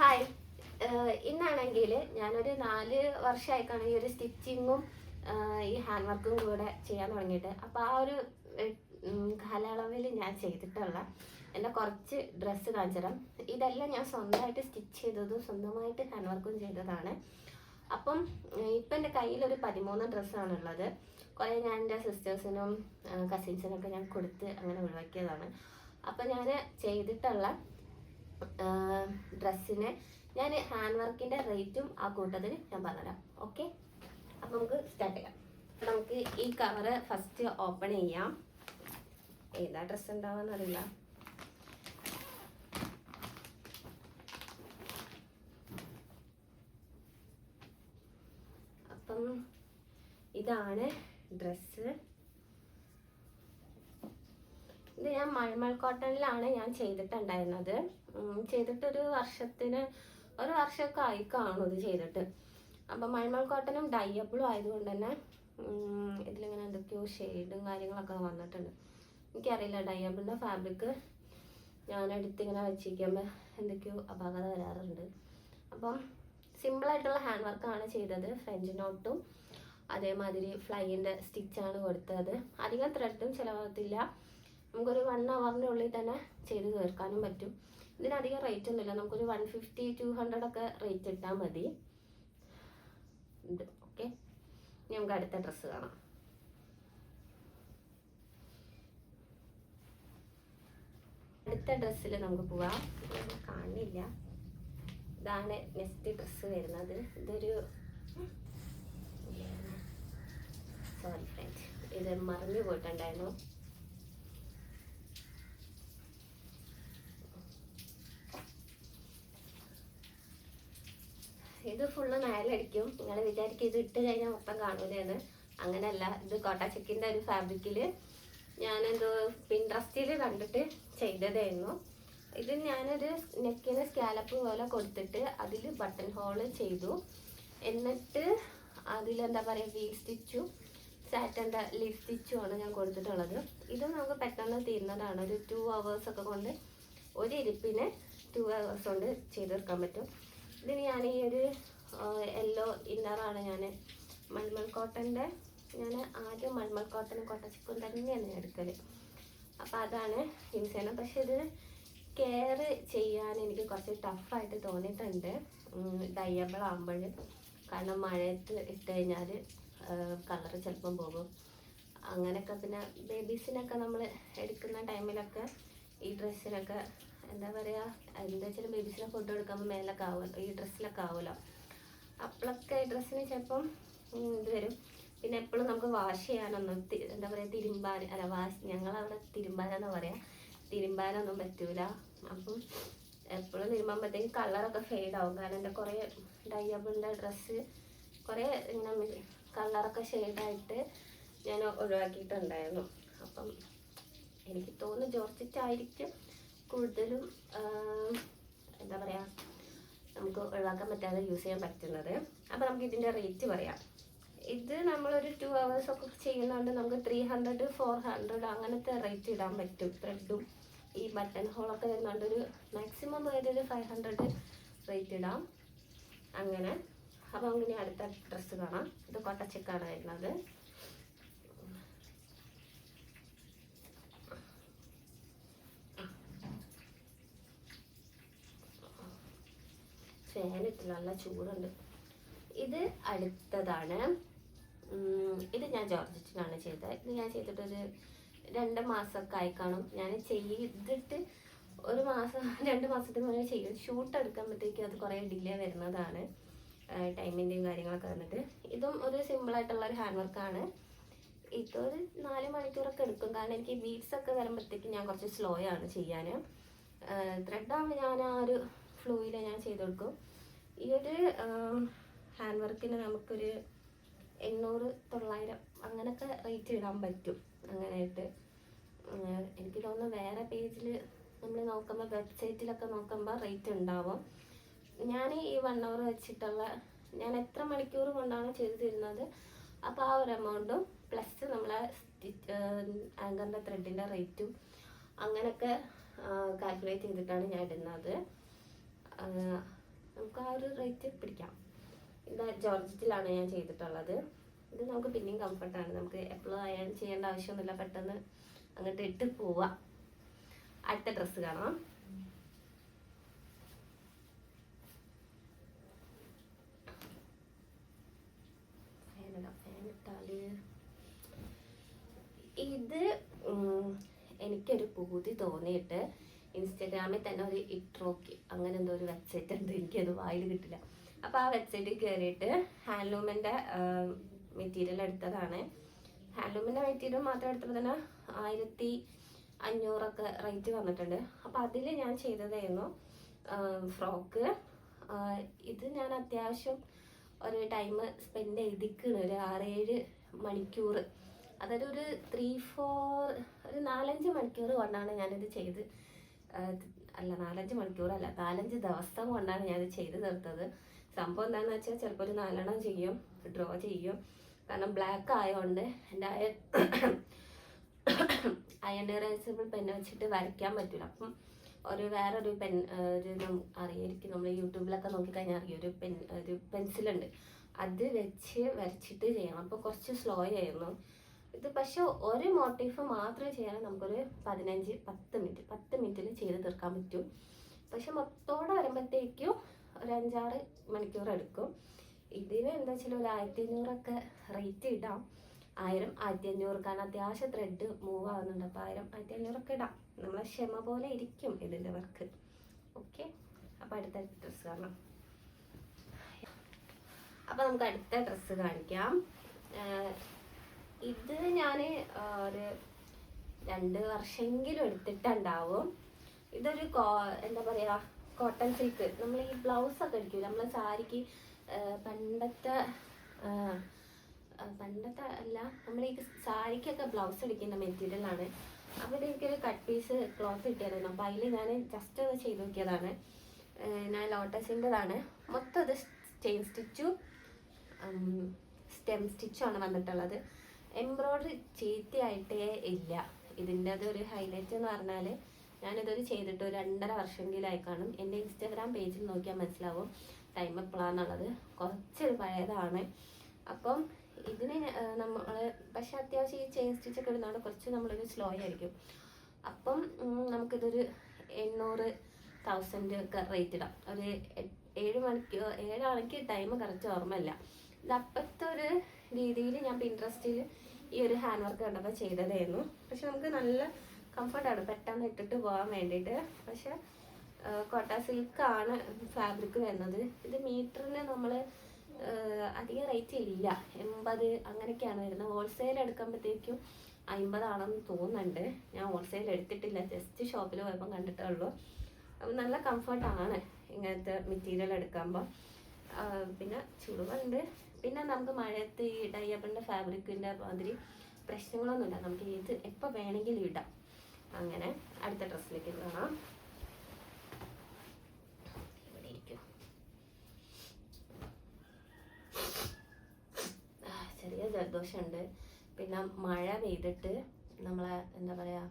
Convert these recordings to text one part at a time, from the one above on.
Hi ഏഹ് ഇന്നാണെങ്കിൽ ഞാനൊരു നാല് വർഷമായിക്കാണ് ഈ ഒരു സ്റ്റിച്ചിങ്ങും ഈ ഹാൻഡ് വർക്കും കൂടെ ചെയ്യാൻ തുടങ്ങിയിട്ട്. അപ്പോൾ ആ ഒരു കാലയളവിൽ ഞാൻ ചെയ്തിട്ടുള്ള എന്റെ കുറച്ച് ഡ്രസ്സ് കാണിച്ചുതരാം. ഇതെല്ലാം ഞാൻ സ്വന്തമായിട്ട് സ്റ്റിച്ച് ചെയ്തതും സ്വന്തമായിട്ട് ഹാൻഡ് വർക്കും ചെയ്തതാണ്. അപ്പം ഇപ്പം എന്റെ കയ്യിൽ ഒരു പതിമൂന്ന് ഡ്രസ്സാണുള്ളത് കുറേ ഞാൻ എന്റെ സിസ്റ്റേഴ്സിനും കസിൻസിനൊക്കെ ഞാൻ കൊടുത്ത് അങ്ങനെ ഒഴിവാക്കിയതാണ്. അപ്പം ഞാൻ ചെയ്തിട്ടുള്ള ഡ്രസ്സിന്. ഞാൻ ഹാൻഡ് വർക്കിന്റെ റേറ്റും ആ കൂട്ടത്തിൽ ഞാൻ പറഞ്ഞുതരാം. ഓക്കെ? അപ്പോൾ നമുക്ക് സ്റ്റാർട്ട് ചെയ്യാം. നമുക്ക് ഈ കവറ് ഫസ്റ്റ് ഓപ്പൺ ചെയ്യാം. ഏതാ ഡ്രസ്സ് ഉണ്ടാവുമെന്ന് അറിയില്ല. അപ്പം ഇതാണ് ഡ്രസ്സ് ഇത് ഞാൻ മൾമൾ കോട്ടണിലാണ് ഞാൻ ചെയ്തിട്ടുണ്ടായിരുന്നത്. ചെയ്തിട്ടൊരു വർഷത്തിന് ഒരു വർഷമൊക്കെ ആയി കാണും ഇത് ചെയ്തിട്ട്. അപ്പം മൾമൾ കോട്ടനും ഡയബിളും ആയതുകൊണ്ട് തന്നെ ഇതിലിങ്ങനെ എന്തൊക്കെയോ ഷെയ്ഡും കാര്യങ്ങളൊക്കെ വന്നിട്ടുണ്ട്. എനിക്കറിയില്ല ഡയബിളിന്റെ ഫാബ്രിക് ഞാൻ എടുത്തിങ്ങനെ വെച്ചിരിക്കുമ്പോൾ എന്തൊക്കെയോ അപാകത വരാറുണ്ട്. അപ്പം സിമ്പിളായിട്ടുള്ള ഹാൻഡ് വർക്കാണ് ചെയ്തത്. ഫ്രഞ്ച് നോട്ടും അതേമാതിരി ഫ്ലൈന്റെ സ്റ്റിച്ചാണ് കൊടുത്തത്. അധികം ത്രെഡും ചിലവാകത്തില്ല. നമുക്കൊരു വൺ അവറിന്റെ ഉള്ളിൽ തന്നെ ചെയ്ത് തീർക്കാനും പറ്റും. ഇതിനധികം റേറ്റ് ഒന്നുമില്ല. നമുക്കൊരു വൺ ഫിഫ്റ്റി ടു ഹൺഡ്രഡ് ഒക്കെ റേറ്റ് ഇട്ടാൽ മതി. ഇത് ഓക്കെ നമുക്ക് അടുത്ത ഡ്രസ്സ് കാണാം. അടുത്ത ഡ്രസ്സിൽ നമുക്ക് പോവാം. കാണില്ല. ഇതാണ് നെക്സ്റ്റ് ഡ്രസ്സ് വരുന്നത്. ഇതൊരു സോറി ഫ്രണ്ട് ഇത് മറിഞ്ഞു പോയിട്ടുണ്ടായിരുന്നു. ഇത് ഫുള്ള് നയലടിക്കും നിങ്ങൾ വിചാരിക്കും ഇത് ഇട്ട് കഴിഞ്ഞാൽ മൊത്തം കാണൂലെന്ന്. അങ്ങനെയല്ല ഇത് കോട്ടാച്ചക്കിന്റെ ഒരു ഫാബ്രിക്കിൽ ഞാനെന്തോ പിൻട്രസ്റ്റിൽ കണ്ടിട്ട് ചെയ്തതായിരുന്നു ഇത് ഞാനൊരു നെക്കിന് സ്കാലപ്പ് പോലെ കൊടുത്തിട്ട് അതിൽ ബട്ടൺ ഹോൾ ചെയ്തു. എന്നിട്ട് അതിലെന്താ പറയുക വീ സ്റ്റിച്ചും സാറ്റന്റെ ലീഫ് സ്റ്റിച്ചുമാണ് ഞാൻ കൊടുത്തിട്ടുള്ളത്. ഇത് നമുക്ക് പെട്ടെന്ന് തീരുന്നതാണ്. ഒരു ടു അവേഴ്സൊക്കെ കൊണ്ട് ഒരു ഇരിപ്പിന് ടു അവേഴ്സ് കൊണ്ട് ചെയ്തെടുക്കാൻ പറ്റും. ഇതിന് ഞാൻ ഈ ഒരു യെല്ലോ ഇന്നറാണ് ഞാൻ മൾമൽ കോട്ടന്റെ ഞാൻ ആദ്യം മൾമൽ കോട്ടനും കോട്ടച്ചിപ്പും തന്നെയാണ് എടുക്കൽ അപ്പോൾ അതാണ് യൂസ് ചെയ്യുന്നത് പക്ഷെ ഇത് കെയർ ചെയ്യാൻ എനിക്ക് കുറച്ച് ടഫായിട്ട് തോന്നിയിട്ടുണ്ട്. ഡയബിൾ ആകുമ്പോൾ കാരണം മഴയത്ത് ഇട്ട് കഴിഞ്ഞാൽ കളർ ചിലപ്പം പോകും. അങ്ങനെയൊക്കെ പിന്നെ ബേബീസിനൊക്കെ നമ്മൾ എടുക്കുന്ന ടൈമിലൊക്കെ ഈ ഡ്രസ്സിനൊക്കെ എന്താ പറയുക എന്താ വെച്ചാൽ ബേബീസിന് ഫോട്ടോ എടുക്കുമ്പോൾ മേലൊക്കെ ആവുമല്ലോ ഈ ഡ്രസ്സിലൊക്കെ ആവുമല്ലോ. അപ്പോഴൊക്കെ ഡ്രസ്സിന് ചിലപ്പം ഇത് വരും. പിന്നെ എപ്പോഴും നമുക്ക് വാഷ് ചെയ്യാനൊന്നും എന്താ പറയുക തിരുമ്പാൻ അല്ല വാഷ് ഞങ്ങളവിടെ തിരുമ്പാനെന്ന് പറയാം. തിരുമ്പാനൊന്നും പറ്റൂല. അപ്പം എപ്പോഴും തിരുമ്പാകുമ്പോഴത്തേക്ക് കളറൊക്കെ ഫെയ്ഡ് ആവും. കാരണം എന്റെ കുറേ ഡയബിളിന്റെ ഡ്രസ്സ് കുറേ ഇങ്ങനെ കളറൊക്കെ ഷെയ്ഡായിട്ട് ഞാൻ ഒഴിവാക്കിയിട്ടുണ്ടായിരുന്നു. അപ്പം എനിക്ക് തോന്നുന്നു ജോർജറ്റായിരിക്കും. കൂടുതലും എന്താ പറയുക നമുക്ക് ഒഴിവാക്കാൻ പറ്റാതെ യൂസ് ചെയ്യാൻ പറ്റുന്നത്. അപ്പോൾ നമുക്ക് ഇതിന്റെ റേറ്റ് പറയാം. ഇത് നമ്മളൊരു ടു അവേഴ്സ് ഒക്കെ ചെയ്യുന്നതുകൊണ്ട് നമുക്ക് ത്രീ ഹൺഡ്രഡ് ഫോർ ഹൺഡ്രഡ് അങ്ങനത്തെ റേറ്റ് ഇടാൻ പറ്റും. ത്രെഡും ഈ ബട്ടൺ ഹോളൊക്കെ വരുന്നതുകൊണ്ട് ഒരു മാക്സിമം ഒരു ഫൈവ് ഹൺഡ്രഡ് റേറ്റ് ഇടാം. അങ്ങനെ. അപ്പോൾ ഇനി അടുത്ത ഡ്രസ്സ് കാണാം. ഇത് കൊട്ടച്ചക്കാണ് വരുന്നത്. ഫാനിട്ട് നല്ല ചൂടുണ്ട്. ഇത് അടുത്തതാണ്. ഇത് ഞാൻ ജോർജറ്റിനാണ് ചെയ്തത്. ഇത് ഞാൻ ചെയ്തിട്ടൊരു രണ്ട് മാസമൊക്കെ ആയി കാണും. ഞാൻ ചെയ്തിട്ട് ഒരു മാസം രണ്ട് മാസത്തിന് മുന്നേ ചെയ്യും ഷൂട്ട് എടുക്കുമ്പോഴത്തേക്കും അത് കുറേ ഡിലേ വരുന്നതാണ്. ടൈമിന്റെയും കാര്യങ്ങളൊക്കെ വന്നിട്ട്. ഇതും ഒരു സിമ്പിളായിട്ടുള്ള ഒരു ഹാൻഡ് വർക്കാണ്. ഇതൊരു നാല് മണിക്കൂറൊക്കെ എടുക്കും. കാരണം എനിക്ക് ബീഡ്സ് ഒക്കെ വരുമ്പോഴത്തേക്കും ഞാൻ കുറച്ച് സ്ലോ ആണ് ചെയ്യാൻ. ത്രെഡാകുമ്പോൾ ഞാൻ ആ ഒരു ഫ്ലൂയിൽ ഞാൻ ചെയ്ത് കൊടുക്കും. ഈ ഒരു ഹാൻഡ് വർക്കിന് നമുക്കൊരു എണ്ണൂറ് തൊള്ളായിരം അങ്ങനൊക്കെ റേറ്റ് ഇടാൻ പറ്റും. അങ്ങനെയായിട്ട് എനിക്ക് തോന്നുന്നു വേറെ പേജിൽ നമ്മൾ നോക്കുമ്പോൾ വെബ്സൈറ്റിലൊക്കെ നോക്കുമ്പോൾ റേറ്റ് ഉണ്ടാവും. ഞാൻ ഈ വൺ അവർ വെച്ചിട്ടുള്ള ഞാൻ എത്ര മണിക്കൂർ കൊണ്ടാണ് ചെയ്തു തരുന്നത് അപ്പോൾ ആ ഒരു എമൗണ്ടും പ്ലസ് നമ്മളെ ആങ്കറിന്റെ ത്രെഡിന്റെ റേറ്റും അങ്ങനെയൊക്കെ കാൽക്കുലേറ്റ് ചെയ്തിട്ടാണ് ഞാൻ ഇടുന്നത്. നമുക്ക് ആ ഒരു റേറ്റ് പിടിക്കാം. ഇത് ജോർജറ്റിലാണ് ഞാൻ ചെയ്തിട്ടുള്ളത്. ഇത് നമുക്ക് പിന്നെയും കംഫർട്ടാണ് നമുക്ക് എപ്പോഴും അയൺ ചെയ്യേണ്ട ആവശ്യമൊന്നുമില്ല. പെട്ടെന്ന് അങ്ങോട്ട് ഇട്ട് പോവാം. അടുത്ത ഡ്രസ്സ് കാണാം. ഇത് എനിക്കൊരു പൂതി തോന്നിയിട്ട് ഇൻസ്റ്റഗ്രാമിൽ തന്നെ ഒരു ഇട്രോക്ക് അങ്ങനെ എന്തോ ഒരു വെബ്സൈറ്റ് ഉണ്ട്. എനിക്കത് വായിൽ കിട്ടില്ല. അപ്പോൾ ആ വെബ്സൈറ്റിൽ കയറിയിട്ട് ഹാൻഡ്ലൂമിന്റെ മെറ്റീരിയൽ എടുത്തതാണ്. ഹാൻഡ്ലൂമിന്റെ മെറ്റീരിയൽ മാത്രം എടുത്തപ്പോൾ തന്നെ ആയിരത്തി അഞ്ഞൂറൊക്കെ റേറ്റ് വന്നിട്ടുണ്ട്. അപ്പോൾ അതിൽ ഞാൻ ചെയ്തതായിരുന്നു ഫ്രോക്ക്. ഇത് ഞാൻ അത്യാവശ്യം ഒരു ടൈം സ്പെൻഡ് ചെയ്തിക്കണ് ഒരു ആറേഴ് മണിക്കൂർ. അതായത് ഒരു ത്രീ ഫോർ ഒരു നാലഞ്ച് മണിക്കൂർ കൊണ്ടാണ് ഞാനിത് ചെയ്ത് അല്ല നാലഞ്ച് മണിക്കൂറല്ല നാലഞ്ച് ദിവസം കൊണ്ടാണ് ഞാനത് ചെയ്ത് തീർത്തത്. സംഭവം എന്താണെന്ന് വെച്ചാൽ ചിലപ്പോൾ ഒരു നാലെണ്ണം ചെയ്യും ഡ്രോ ചെയ്യും. കാരണം ബ്ലാക്ക് ആയതുകൊണ്ട് എന്റെ അയൺ ഇറേസബിൾ പെൻ വെച്ചിട്ട് വരയ്ക്കാൻ പറ്റില്ല അപ്പം ഒരു വേറൊരു പെൻ ഒരു അറിയായിരിക്കും. നമ്മൾ യൂട്യൂബിലൊക്കെ നോക്കിക്കഴിഞ്ഞാൽ അറിയാം ഒരു പെൻ ഒരു പെൻസിലുണ്ട് അത് വെച്ച് വരച്ചിട്ട് ചെയ്യണം. അപ്പോൾ കുറച്ച് സ്ലോ ആയിരുന്നു. ഇത് പക്ഷെ ഒരു മോട്ടീഫ് മാത്രം ചെയ്യാൻ നമുക്കൊരു പതിനഞ്ച് പത്ത് മിനിറ്റ് പത്ത് മിനിറ്റിൽ ചെയ്ത് തീർക്കാൻ പറ്റും. പക്ഷെ മൊത്തോടെ വരുമ്പോഴത്തേക്കും ഒരു അഞ്ചാറ് മണിക്കൂർ എടുക്കും. ഇതിന് എന്താ വെച്ചാൽ ഒരു ആയിരത്തി അഞ്ഞൂറൊക്കെ റേറ്റ് ഇടാം. ആയിരം ആയിരത്തി അഞ്ഞൂറ് കാരണം അത്യാവശ്യം ത്രെഡ് മൂവ് ആവുന്നുണ്ട്. അപ്പോൾ ആയിരം ആയിരത്തി അഞ്ഞൂറൊക്കെ ഇടാം. നമ്മളെ ക്ഷമ പോലെ ഇരിക്കും ഇതിന്റെ വർക്ക് ഓക്കെ അപ്പോൾ അടുത്ത ഡ്രസ്സ് കാണാം. അപ്പോൾ നമുക്ക് അടുത്ത ഡ്രസ്സ് കാണിക്കാം. ഇത് ഞാൻ ഒരു രണ്ട് വർഷമെങ്കിലും എടുത്തിട്ടുണ്ടാവും. ഇതൊരു കോ എന്താ പറയുക കോട്ടൺ സിൽക്ക് നമ്മൾ ഈ ബ്ലൗസ് ഒക്കെ അടിക്കില്ല നമ്മൾ സാരിക്ക് പണ്ടത്തെ പണ്ടത്തെ അല്ല നമ്മൾ ഈ സാരിക്കൊക്കെ ബ്ലൗസ് അടിക്കുന്ന മെറ്റീരിയലാണ് അപ്പോൾ എനിക്കൊരു കട്ട് പീസ് ക്ലോത്ത് കിട്ടിയായിരുന്നു. അപ്പോൾ അതിൽ ഞാൻ ജസ്റ്റ് ഒന്ന് ചെയ്ത് നോക്കിയതാണ്. ഞാൻ ലോട്ടസിന്റെതാണ് മൊത്തം അത് ചെയിൻ സ്റ്റിച്ചും സ്റ്റെം സ്റ്റിച്ചാണ് വന്നിട്ടുള്ളത്. എംബ്രോയ്ഡറി ചീത്തയായിട്ടേ ഇല്ല. ഇതിന്റെ അതൊരു ഹൈലൈറ്റ് എന്ന് പറഞ്ഞാൽ ഞാനിതൊരു ചെയ്തിട്ട് ഒരു രണ്ടര വർഷമെങ്കിലായി കാണും. എന്റെ ഇൻസ്റ്റാഗ്രാം പേജിൽ നോക്കിയാൽ മനസ്സിലാവും ടൈം എപ്പോഴാന്നുള്ളത് കുറച്ച് പഴയതാണ്. അപ്പം ഇതിന് നമ്മൾ പക്ഷെ അത്യാവശ്യം ഈ ചെയിൻ സ്റ്റിച്ചൊക്കെ ഇടുന്നതുകൊണ്ട് കുറച്ച് നമ്മളൊരു സ്ലോ ആയിരിക്കും. അപ്പം നമുക്കിതൊരു എണ്ണൂറ് തൗസൻഡ് ഒക്കെ റേറ്റ് ഇടാം. ഒരു ഏഴ് മണിക്ക് ഏഴാണെങ്കിൽ ടൈം കറക്റ്റ് ഓർമ്മയില്ല. ഇത് അപ്പോഴത്തെ ഒരു രീതിയിൽ ഞാൻ പിൻട്രസ്റ്റിൽ ഈ ഒരു ഹാൻഡ് വർക്ക് കണ്ടപ്പോൾ ചെയ്തതായിരുന്നു. പക്ഷെ നമുക്ക് നല്ല കംഫർട്ടാണ് പെട്ടെന്ന് ഇട്ടിട്ട് പോകാൻ വേണ്ടിയിട്ട്. പക്ഷെ കോട്ട സിൽക്കാണ് ഫാബ്രിക് വരുന്നത്. ഇത് മീറ്ററിന് നമ്മൾ അധികം റേറ്റ് ഇല്ല. എൺപത് അങ്ങനെയൊക്കെയാണ് വരുന്നത്. ഹോൾസെയിൽ എടുക്കുമ്പോഴത്തേക്കും അമ്പതാണെന്ന് തോന്നുന്നുണ്ട്. ഞാൻ ഹോൾസെയിൽ എടുത്തിട്ടില്ല. ജസ്റ്റ് ഷോപ്പിൽ പോയപ്പോൾ കണ്ടിട്ടേ ഉള്ളൂ അപ്പം നല്ല കംഫർട്ടാണ് ഇങ്ങനത്തെ മെറ്റീരിയൽ എടുക്കുമ്പോൾ. പിന്നെ ചുളിവുണ്ട്. പിന്നെ നമുക്ക് മഴയത്ത് ഈ ഡയബിളിന്റെ ഫാബ്രിക്കിന്റെ മാതിരി പ്രശ്നങ്ങളൊന്നുമില്ല. നമുക്ക് ഏത് എപ്പോൾ വേണമെങ്കിലും ഇടാം. അങ്ങനെ അടുത്ത ഡ്രസ്സിലേക്ക് കാണാം. ഇവിടെ ഇരിക്കും. ചെറിയ ജലദോഷമുണ്ട്. പിന്നെ മഴ പെയ്തിട്ട് നമ്മളെ എന്താ പറയുക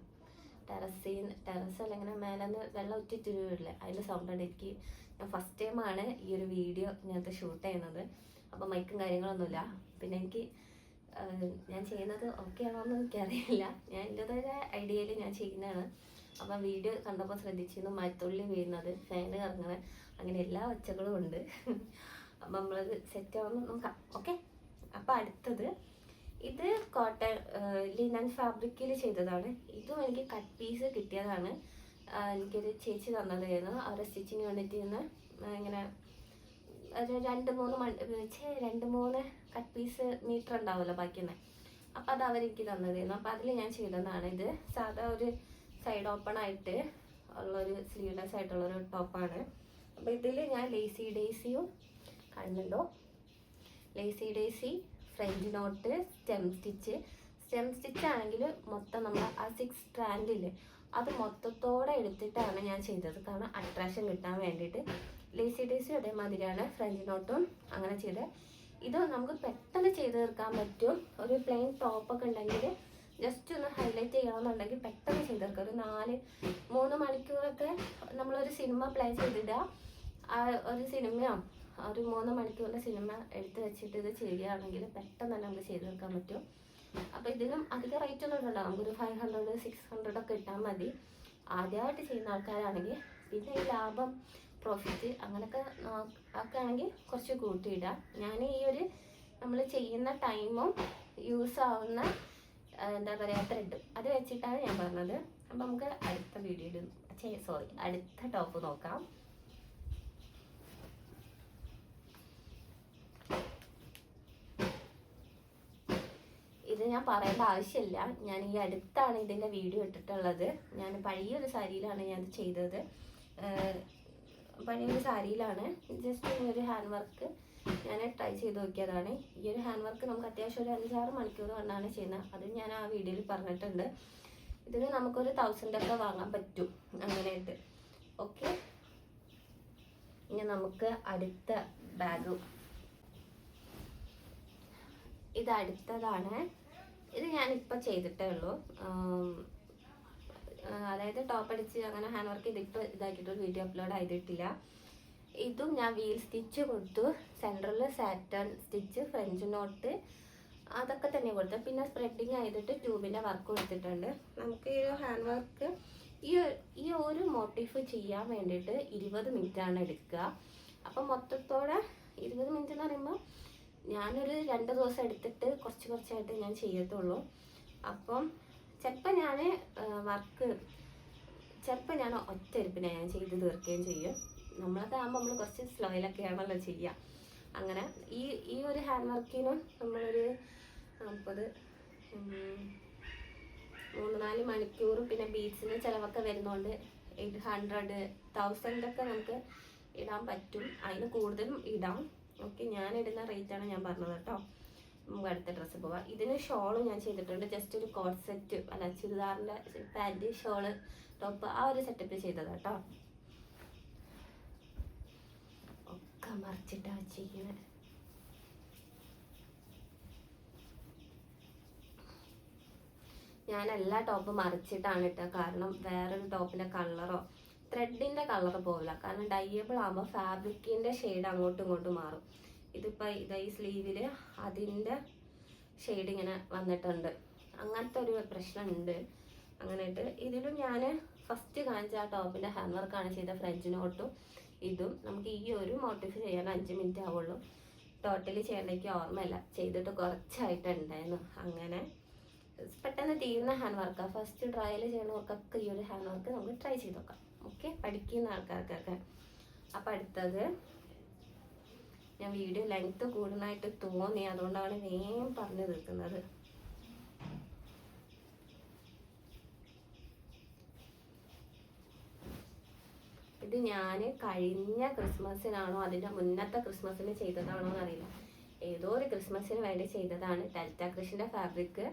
ടെറസിൽ ടെറസ് അല്ലെങ്കിൽ മേലെ നിന്ന് വെള്ളം ഒറ്റിട്ട് വീഴില്ലേ അതിന്റെ സൗണ്ട് എനിക്ക് ഞാൻ ഫസ്റ്റ് ടൈമാണ് ഈ ഒരു വീഡിയോ ഇങ്ങനത്തെ ഷൂട്ട് ചെയ്യുന്നത്. അപ്പോൾ മൈക്കും കാര്യങ്ങളൊന്നുമില്ല. പിന്നെ എനിക്ക് ഞാൻ ചെയ്യുന്നത് ഓക്കെ ആണോ എന്ന് എനിക്കറിയില്ല ഞാൻ എന്റെതായ ഐഡിയയിൽ ഞാൻ ചെയ്യുന്നതാണ്. അപ്പം വീഡിയോ കണ്ടപ്പോൾ ശ്രദ്ധിച്ചിരുന്നു മഴത്തുള്ളി വീഴുന്നത് ഫാന് കറങ്ങണ അങ്ങനെ എല്ലാ ഒച്ചകളും ഉണ്ട്. അപ്പം നമ്മളത് സെറ്റ് ആവുന്നു നോക്കാം ഓക്കെ അപ്പം അടുത്തത് ഇത് കോട്ടൺ ലിനൻ ഫാബ്രിക്കിൽ ചെയ്തതാണ്. ഇതും എനിക്ക് കട്ട് പീസ് കിട്ടിയതാണ്. എനിക്കൊരു ചേച്ചി തന്നതായിരുന്നു. അവരുടെ സ്റ്റിച്ചിങ് യൂണിറ്റിൽ നിന്ന് ഇങ്ങനെ രണ്ട് മൂന്ന് ഛേ, രണ്ട് മൂന്ന് കട്ട് പീസ് മീറ്റർ ഉണ്ടാവുമല്ലോ ബാക്കിന്ന്. അപ്പം അത് അവരെനിക്ക് തന്നതായിരുന്നു. അപ്പം അതിൽ ഞാൻ ചെയ്തതാണ്. ഇത് സാധാ ഒരു സൈഡ് ഓപ്പൺ ആയിട്ട് ഉള്ളൊരു സ്ലീവ്ലെസ് ആയിട്ടുള്ളൊരു ടോപ്പാണ് അപ്പോൾ ഇതിൽ ഞാൻ ലേസി ഡേസിയും കാണുന്നുണ്ടോ lazy daisy French knot stem stitch stem stitch ആണെങ്കിൽ മൊത്തം നമ്മൾ ആ സിക്സ് സ്ട്രാൻഡിൽ അത് മൊത്തത്തോടെ എടുത്തിട്ടാണ് ഞാൻ ചെയ്തത്. കാരണം അട്രാക്ഷൻ കിട്ടാൻ വേണ്ടിയിട്ട്. ലേസി ഡേസി അതേമാതിരിയാണ് ഫ്രഞ്ച് നോട്ടും അങ്ങനെ ചെയ്ത്. ഇത് നമുക്ക് പെട്ടെന്ന് ചെയ്ത് തീർക്കാൻ പറ്റും. ഒരു പ്ലെയിൻ ടോപ്പൊക്കെ ഉണ്ടെങ്കിൽ ജസ്റ്റ് ഒന്ന് ഹൈലൈറ്റ് ചെയ്യണമെന്നുണ്ടെങ്കിൽ പെട്ടെന്ന് ചെയ്ത് തീർക്കാം. ഒരു നാല് മൂന്ന് മണിക്കൂറൊക്കെ നമ്മളൊരു സിനിമ പ്ലേ ചെയ്തിടുക. ആ ഒരു സിനിമയോ ഒരു മൂന്ന് മണിക്കൂറിന്റെ സിനിമ എടുത്ത് വെച്ചിട്ട് ഇത് ചെയ്യുകയാണെങ്കിൽ പെട്ടെന്ന് തന്നെ നമുക്ക് ചെയ്ത് തീർക്കാൻ പറ്റും. അപ്പോൾ ഇതിനും അധികം റേറ്റ് ഒന്നും ഉണ്ടാവും നമുക്കൊരു ഫൈവ് ഹൺഡ്രഡ് സിക്സ് ഹൺഡ്രഡ് ഒക്കെ ഇട്ടാൽ മതി. ആദ്യമായിട്ട് ചെയ്യുന്ന ആൾക്കാരാണെങ്കിൽ പിന്നെ ഈ ലാഭം പ്രോഫിറ്റ് അങ്ങനെയൊക്കെ ആക്കുകയാണെങ്കിൽ കുറച്ച് കൂട്ടിയിടാം ഞാൻ ഈ ഒരു നമ്മൾ ചെയ്യുന്ന ടൈമും യൂസ് ആവുന്ന എന്താ പറയുക ത്രെഡ് അത് വെച്ചിട്ടാണ് ഞാൻ പറഞ്ഞത്. അപ്പം നമുക്ക് അടുത്ത വീഡിയോയിൽ സോറി അടുത്ത ടോപ്പ് നോക്കാം. ഇത് ഞാൻ പറയേണ്ട ആവശ്യമില്ല. ഞാൻ ഈ അടുത്താണ് ഇതിന്റെ വീഡിയോ ഇട്ടിട്ടുള്ളത്. ഞാൻ പഴയ ഒരു സാരിയിലാണ് ഞാൻ ചെയ്തത്. പഴയൊരു സാരിയിലാണ്. ജസ്റ്റ് ഒരു ഹാൻഡ് വർക്ക് ഞാൻ ട്രൈ ചെയ്ത് നോക്കിയതാണ്. ഈ ഒരു ഹാൻഡ് വർക്ക് നമുക്ക് അത്യാവശ്യം ഒരു അഞ്ചാറ് മണിക്കൂർ കൊണ്ടാണ് ചെയ്യുന്നത്. അത് ഞാൻ ആ വീഡിയോയിൽ പറഞ്ഞിട്ടുണ്ട്. ഇതിന് നമുക്കൊരു തൗസൻഡ് ഒക്കെ വാങ്ങാൻ പറ്റും അങ്ങനെയായിട്ട്. ഓക്കെ ഇനി നമുക്ക് അടുത്ത ബാഗ് ഇത് അടുത്തതാണ്. ഇത് ഞാനിപ്പോൾ ചെയ്തിട്ടേ ഉള്ളൂ. അതായത് ടോപ്പ് അടിച്ച് അങ്ങനെ ഹാൻഡ് വർക്ക് ചെയ്തിട്ട് ഇതാക്കിയിട്ട് ഒരു വീഡിയോ അപ്ലോഡ് ചെയ്തിട്ടില്ല. ഇതും ഞാൻ വീൽ സ്റ്റിച്ച് കൊടുത്തു. Central satin stitch French knot അതൊക്കെ തന്നെ കൊടുത്തു. പിന്നെ സ്പ്രെഡിങ് ചെയ്തിട്ട് ട്യൂബിന്റെ വർക്ക് കൊടുത്തിട്ടുണ്ട്. നമുക്ക് ഈ ഹാൻഡ് വർക്ക് ഈ ഈ ഒരു മോട്ടീഫ് ചെയ്യാൻ വേണ്ടിയിട്ട് ഇരുപത് ആണ് എടുക്കുക. അപ്പം മൊത്തത്തോടെ ഇരുപത് മിനിറ്റ് എന്ന് പറയുമ്പോൾ ഞാനൊരു രണ്ട് ദിവസം എടുത്തിട്ട് കുറച്ച് കുറച്ചായിട്ട് ഞാൻ ചെയ്യത്തുള്ളൂ. അപ്പം ചിലപ്പോൾ ഞാൻ വർക്ക് ചിലപ്പോൾ ഞാൻ ഒറ്റ ഒറ്റയിരിപ്പിനെ ഞാൻ ചെയ്ത് തീർക്കുകയും ചെയ്യും. നമ്മളൊക്കെ ആകുമ്പോൾ നമ്മൾ കുറച്ച് സ്ലോയിലൊക്കെ ആണല്ലോ ചെയ്യുക അങ്ങനെ ഈ ഈ ഒരു ഹാൻഡ് വർക്കിനും നമ്മളൊരു നാൽപ്പത് മൂന്ന് നാല് മണിക്കൂർ പിന്നെ ബീച്ചിന് ചിലവൊക്കെ വരുന്നതുകൊണ്ട് എയ്റ്റ് ഹൺഡ്രഡ് തൗസൻഡൊക്കെ നമുക്ക് ഇടാൻ പറ്റും. അതിന് കൂടുതലും ഇടാം. ഓക്കെ ഞാൻ ഇടുന്ന റേറ്റാണ് ഞാൻ പറഞ്ഞത് കേട്ടോ. നമുക്ക് ഡ്രസ്സ് പോവാം ഇതിന് ഷോൾ ഞാൻ ചെയ്തിട്ടുണ്ട്. ജസ്റ്റ് ഒരു കോട്ട് സെറ്റ് അല്ല ചുരിദാറിന്റെ പാന്റ് ഷോൾ ടോപ്പ് ആ ഒരു സെറ്റപ്പ് ചെയ്തത് കേട്ടോ ഒക്കെ മറിച്ചിട്ടാ വെച്ചിരിക്കുന്നത് ഞാൻ എല്ലാ ടോപ്പും മറിച്ചിട്ടാണ് ഇട്ടത് കാരണം വേറൊരു ടോപ്പിന്റെ കളറോ ത്രെഡിന്റെ കളർ പോവില്ല. കാരണം ഡയബിൾ ആകുമ്പോൾ ഫാബ്രിക്കിന്റെ ഷെയ്ഡ് അങ്ങോട്ടും ഇങ്ങോട്ടും മാറും. ഇതിപ്പോൾ ഇതാ ഈ സ്ലീവിൽ അതിന്റെ ഷെയ്ഡ് ഇങ്ങനെ വന്നിട്ടുണ്ട്. അങ്ങനത്തെ ഒരു പ്രശ്നമുണ്ട്. അങ്ങനെയിട്ട് ഇതിലും ഞാൻ ഫസ്റ്റ് കാണിച്ച ആ ടോപ്പിന്റെ ഹാൻഡ് വർക്കാണ് ചെയ്ത ഫ്രഞ്ച് നോട്ടും ഇതും. നമുക്ക് ഈ ഒരു മോട്ടിഫ് ചെയ്യാൻ അഞ്ച് മിനിറ്റ് ആവുള്ളൂ. ടോട്ടലി ചെയ്യണമെങ്കിൽ ഓർമ്മയില്ല. ചെയ്തിട്ട് കുറച്ചായിട്ടുണ്ടായിരുന്നു. അങ്ങനെ പെട്ടെന്ന് തീരുന്ന ഹാൻഡ് വർക്കാണ് ഫസ്റ്റ് ട്രയൽ ചെയ്യണവർക്കൊക്കെ ഈ ഒരു ഹാൻഡ് വർക്ക് നമുക്ക് ട്രൈ ചെയ്ത് നോക്കാം. ഓക്കെ പഠിക്കുന്ന ആൾക്കാർക്കൊക്കെ. അപ്പം അടുത്തത് ഞാൻ വീഡിയോ ലെങ്ത് കൂടുതലായിട്ട് തോന്നി. അതുകൊണ്ടാണ് വേഗം പറഞ്ഞു തീർക്കുന്നത്. ഇത് ഞാൻ കഴിഞ്ഞ ക്രിസ്മസിനാണോ അതിന്റെ മുന്നത്തെ ക്രിസ്മസിന് ചെയ്തതാണോ എന്നറിയില്ല. ഏതോ ഒരു ക്രിസ്മസിന് വേണ്ടി ചെയ്തതാണ് ഡെൽറ്റ കൃഷിന്റെ ഫാബ്രിക്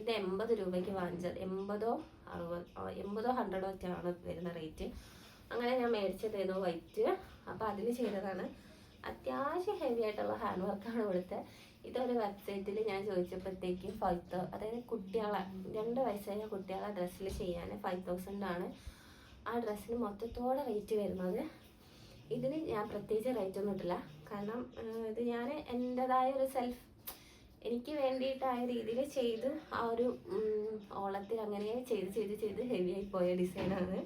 ഇത് എൺപത് രൂപയ്ക്ക് വാങ്ങിച്ചത്. എൺപതോ അറുപത് എൺപതോ ഹൺഡ്രഡോ ഒക്കെയാണ് വരുന്ന റേറ്റ് അങ്ങനെ ഞാൻ മേടിച്ചത് ഏതോ വൈറ്റ് അപ്പോൾ അതിൽ ചെയ്തതാണ് അത്യാവശ്യം ഹെവി ആയിട്ടുള്ള ഹാൻഡ് വർക്കാണ് ഇവിടുത്തെ. ഇതൊരു വെബ്സൈറ്റിൽ ഞാൻ ചോദിച്ചപ്പോഴത്തേക്ക് ഫൈവ് തൗ അതായത് കുട്ടികളെ രണ്ട് വയസ്സായ കുട്ടികളെ ഡ്രസ്സിൽ ചെയ്യാൻ ഫൈവ് തൗസൻഡ് ആണ്. ആ ഡ്രസ്സിന് മൊത്തത്തോടെ റേറ്റ് വരുന്നത്. ഇതിന് ഞാൻ പ്രത്യേകിച്ച് റേറ്റ് ഒന്നും ഇട്ടില്ല. കാരണം ഇത് ഞാൻ എന്റെതായ ഒരു സെൽഫ് എനിക്ക് വേണ്ടിയിട്ടായ രീതിയിൽ ചെയ്ത് ആ ഒരു ഓളത്തിൽ അങ്ങനെ ചെയ്ത് ചെയ്ത് ചെയ്ത് ഹെവി ആയി പോയ ഡിസൈനാണ്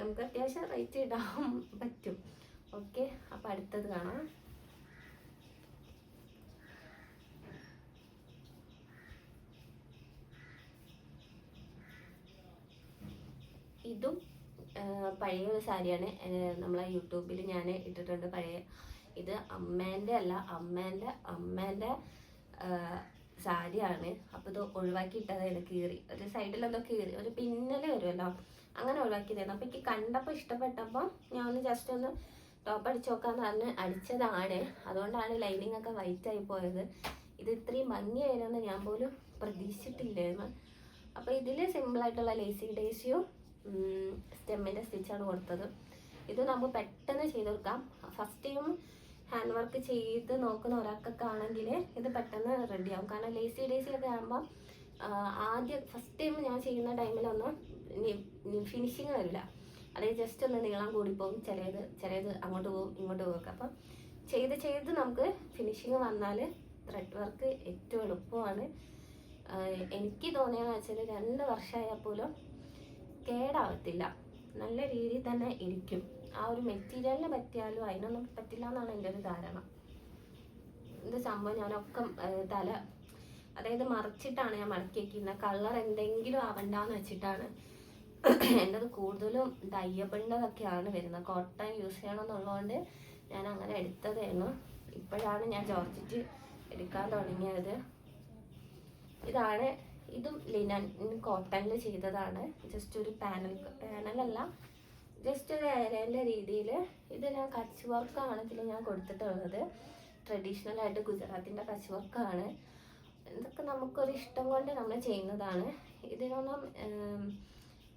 നമുക്ക് അത്യാവശ്യം റേറ്റ് ഇടാൻ പറ്റും. അപ്പം കാണാം. ഇതും പഴയ ഒരു സാരിയാണ്. നമ്മളെ യൂട്യൂബിൽ ഞാൻ ഇട്ടിട്ടുണ്ട് പഴയ. ഇത് അമ്മേന്റെ അല്ല അമ്മേന്റെ അമ്മേന്റെ സാരിയാണ്. അപ്പോൾ ഇത് ഒഴിവാക്കി ഇട്ടതാണ് കീറി. ഒരു സൈഡിലെന്തോ കീറി ഒരു പിന്നൽ വരുമല്ലോ അങ്ങനെ ഒഴിവാക്കിയതായിരുന്നു. അപ്പോൾ എനിക്ക് കണ്ടപ്പോൾ ഇഷ്ടപ്പെട്ടപ്പോൾ ഞാൻ ഒന്ന് ജസ്റ്റ് ഒന്ന് ടോപ്പ് അടിച്ച് നോക്കാന്ന് പറഞ്ഞ് അടിച്ചതാണ്. അതുകൊണ്ടാണ് ലൈനിങ് ഒക്കെ വൈറ്റ് ആയി പോയത്. ഇത് ഇത്രയും ഭംഗി വരുമെന്ന് ഞാൻ പോലും പ്രതീക്ഷിച്ചിട്ടില്ലായിരുന്നു. അപ്പോൾ ഇതിൽ സിമ്പിളായിട്ടുള്ള ലേസി ഡേസിയും സ്റ്റെമ്മിന്റെ സ്റ്റിച്ചാണ് കൊടുത്തത്. ഇത് നമുക്ക് പെട്ടെന്ന് ചെയ്ത് കൊടുക്കാം. ഫസ്റ്റ് ടൈം ഹാൻഡ് വർക്ക് ചെയ്ത് നോക്കുന്ന ഒരാൾക്കൊക്കെ ആണെങ്കിൽ ഇത് പെട്ടെന്ന് റെഡിയാവും കാരണം ലേസി ഡേസി ഒക്കെ ആകുമ്പോൾ ആദ്യം ഫസ്റ്റ് ടൈം ഞാൻ ചെയ്യുന്ന ടൈമിലൊന്നും ഫിനിഷിങ് വരില്ല. അല്ലെങ്കിൽ ജസ്റ്റ് ഒന്ന് നീളം കൂടി പോകും ചിലത് ചിലത് അങ്ങോട്ട് പോകും ഇങ്ങോട്ട് പോകും അപ്പം ചെയ്ത് ചെയ്ത് നമുക്ക് ഫിനിഷിങ് വന്നാൽ ത്രെഡ് വർക്ക് ഏറ്റവും എളുപ്പമാണ്. എനിക്ക് തോന്നിയെന്ന് വെച്ചാൽ രണ്ട് വർഷമായാൽ പോലും കേടാവത്തില്ല. നല്ല രീതിയിൽ തന്നെ ഇരിക്കും. ആ ഒരു മെറ്റീരിയലിന് പറ്റിയാലും അതിനൊന്നും പറ്റില്ല എന്നാണ് എന്റെ ഒരു ധാരണ. ഇത് സംഭവം? ഞാനൊക്കെ തല അതായത് മറിച്ചിട്ടാണ് ഞാൻ മടക്കി വയ്ക്കുന്നത് കളർ എന്തെങ്കിലും ആവണ്ടെന്ന് വെച്ചിട്ടാണ്. എന്റെത് കൂടുതലും ഡയ്യബിളിന്റെതൊക്കെയാണ് വരുന്നത്. കോട്ടൺ യൂസ് ചെയ്യണമെന്നുള്ളതുകൊണ്ട് ഞാൻ അങ്ങനെ എടുത്തതായിരുന്നു. ഇപ്പോഴാണ് ഞാൻ ജോർജറ്റ് എടുക്കാൻ തുടങ്ങിയത്. ഇതാണ് ഇതും ലിനൻ കോട്ടണിൽ ചെയ്തതാണ്. ജസ്റ്റ് ഒരു പാനൽ പാനലല്ല ജസ്റ്റ് ഒരു ഏരേന്റെ രീതിയിൽ ഇത് ഞാൻ കച്ച് വർക്കാണ് ഇതിൽ ഞാൻ കൊടുത്തിട്ടുള്ളത്. ട്രഡീഷണൽ ആയിട്ട് ഗുജറാത്തിന്റെ കച്ച് വർക്കാണ് ഇതൊക്കെ നമുക്കൊരു ഇഷ്ടം കൊണ്ട് നമ്മൾ ചെയ്യുന്നതാണ്. ഇതിനൊന്നും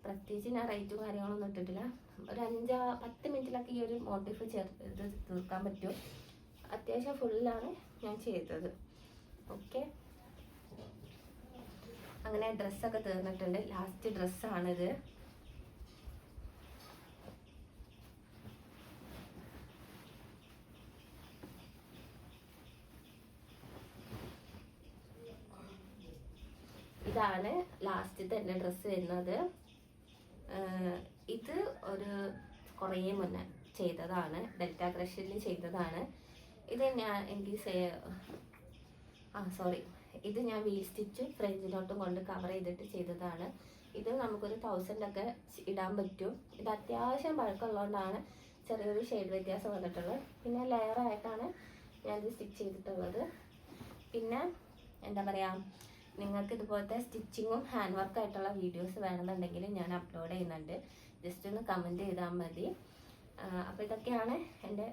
പ്രത്യേകിച്ച് ഞാൻ റേറ്റും കാര്യങ്ങളൊന്നും ഇട്ടിട്ടില്ല. ഒരു അഞ്ചാ പത്ത് മിനിറ്റിലൊക്കെ ഈ ഒരു മോട്ടിഫ് ചേർത്ത് തീർക്കാൻ പറ്റും. അത്യാവശ്യം ഫുള്ളാണ് ഞാൻ ചെയ്തത്. ഓക്കെ അങ്ങനെ ഡ്രസ്സൊക്കെ തീർന്നിട്ടുണ്ട്. ലാസ്റ്റ് ഡ്രസ്സാണിത് ഇതാണ് ലാസ്റ്റ് തന്നെ ഡ്രസ്സ് വരുന്നത്. ഇത് ഒരു കുറേ മുന്നേ ചെയ്തതാണ്. ഡെൽറ്റ ക്രഷിൽ ചെയ്തതാണ്. ഇത് ഞാൻ എനിക്ക് ആ സോറി. ഇത് ഞാൻ വീൽ സ്റ്റിച്ച് ഫ്രഞ്ചിലോട്ടും കൊണ്ട് കവർ ചെയ്തിട്ട് ചെയ്തതാണ്. ഇത് നമുക്കൊരു തൗസൻഡൊക്കെ ഇടാൻ പറ്റും. ഇത് അത്യാവശ്യം പഴക്കമുള്ളതുകൊണ്ടാണ് ചെറിയൊരു ഷെയ്ഡ് വ്യത്യാസം വന്നിട്ടുള്ളത്. പിന്നെ ലെയറായിട്ടാണ് ഞാനിത് സ്റ്റിച്ച് ചെയ്തിട്ടുള്ളത്. പിന്നെ എന്താ പറയുക നിങ്ങൾക്ക് ഇതുപോലത്തെ സ്റ്റിച്ചിങ്ങും ഹാൻഡ് വർക്ക് ആയിട്ടുള്ള വീഡിയോസ് വേണമെന്നുണ്ടെങ്കിൽ ഞാൻ അപ്ലോഡ് ചെയ്യുന്നുണ്ട്. ജസ്റ്റ് ഒന്ന് കമന്റ് ചെയ്താൽ മതി. അപ്പോൾ ഇതൊക്കെയാണ് എന്റെ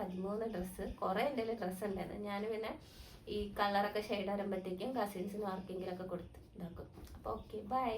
പതിമൂന്ന് ഡ്രസ്സ് കുറേ എന്റെ ഡ്രസ്സ് ഉണ്ടായിരുന്നു ഞാൻ പിന്നെ ഈ കളറൊക്കെ ഷെയ്ഡ് വരുമ്പോഴത്തേക്കും കസിൻസിനും ആർക്കെങ്കിലുമൊക്കെ കൊടുത്ത് ഇതാക്കും. അപ്പോൾ ഓക്കെ ബൈ